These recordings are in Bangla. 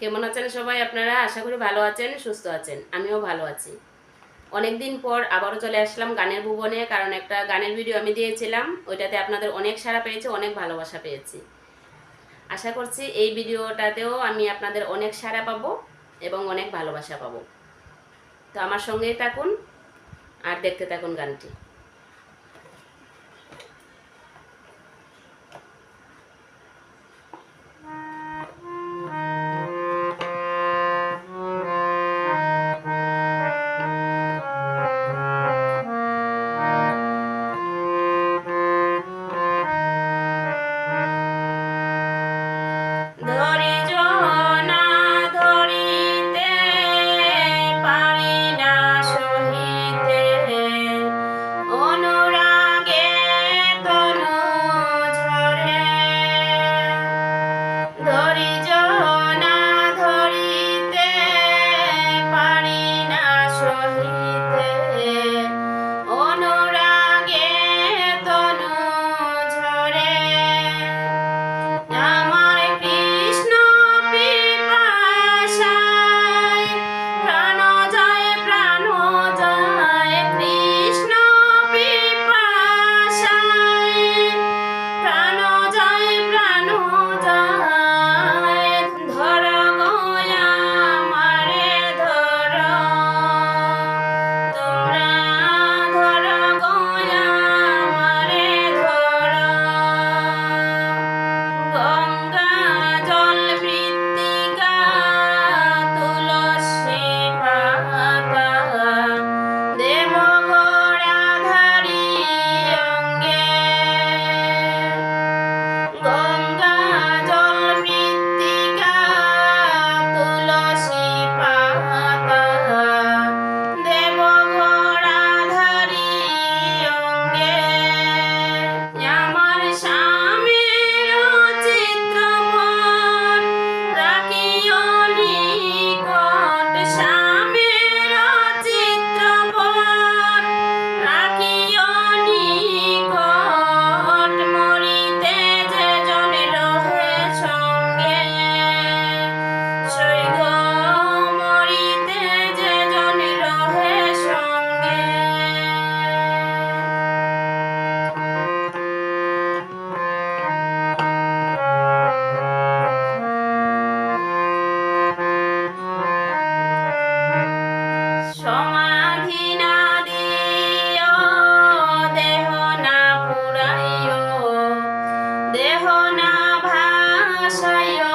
কেমন আছেন সবাই আপনারা? আশা করি ভালো আছেন, সুস্থ আছেন। আমিও ভালো আছি। অনেক দিন পর আবারও চলে আসলাম গানের ভুবনে, কারণ একটা গানের ভিডিও আমি দিয়েছিলাম। ওইটাতে আপনাদের অনেক সাড়া পেয়েছে, অনেক ভালোবাসা পেয়েছি। আশা করছি এই ভিডিওটাতেও আমি আপনাদের অনেক সাড়া পাবো এবং অনেক ভালোবাসা পাবো। তো আমার সঙ্গেই থাকুন আর দেখতে থাকুন গানটি। Shine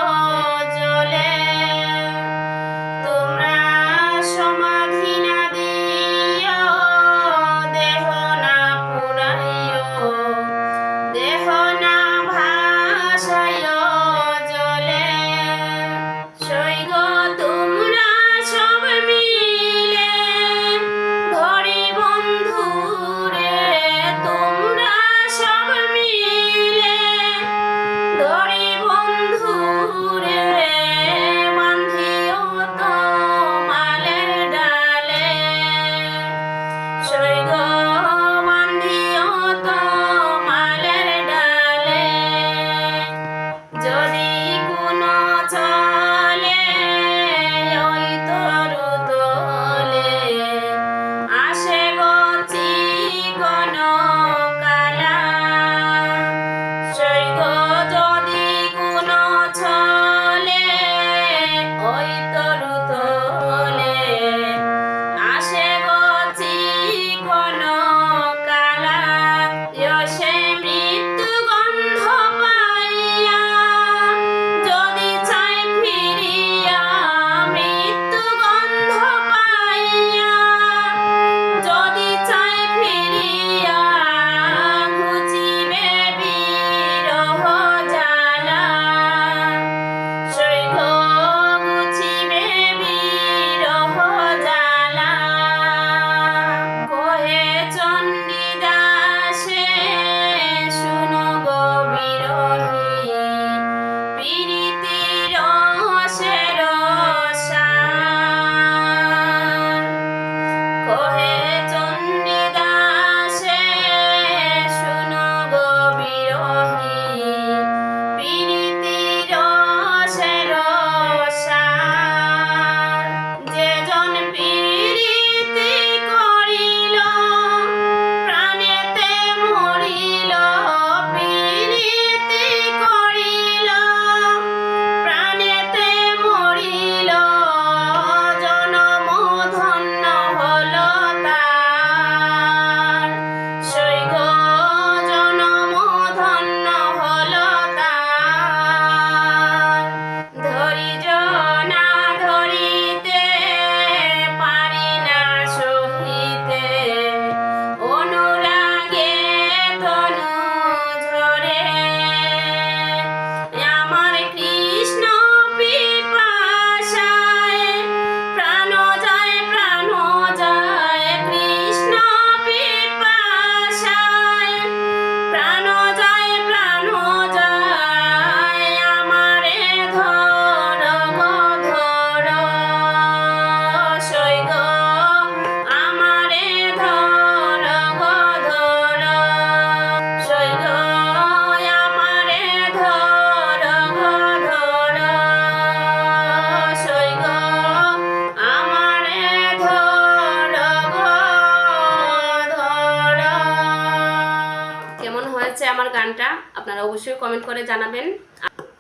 আমার গানটা আপনারা অবশ্যই কমেন্ট করে জানাবেন।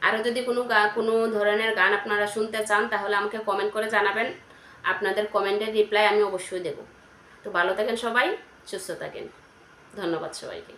আরও যদি কোনো কোনো ধরনের গান আপনারা শুনতে চান, তাহলে আমাকে কমেন্ট করে জানাবেন। আপনাদের কমেন্টের রিপ্লাই আমি অবশ্যই দেব। তো ভালো থাকেন সবাই, সুস্থ থাকেন। ধন্যবাদ সবাইকে।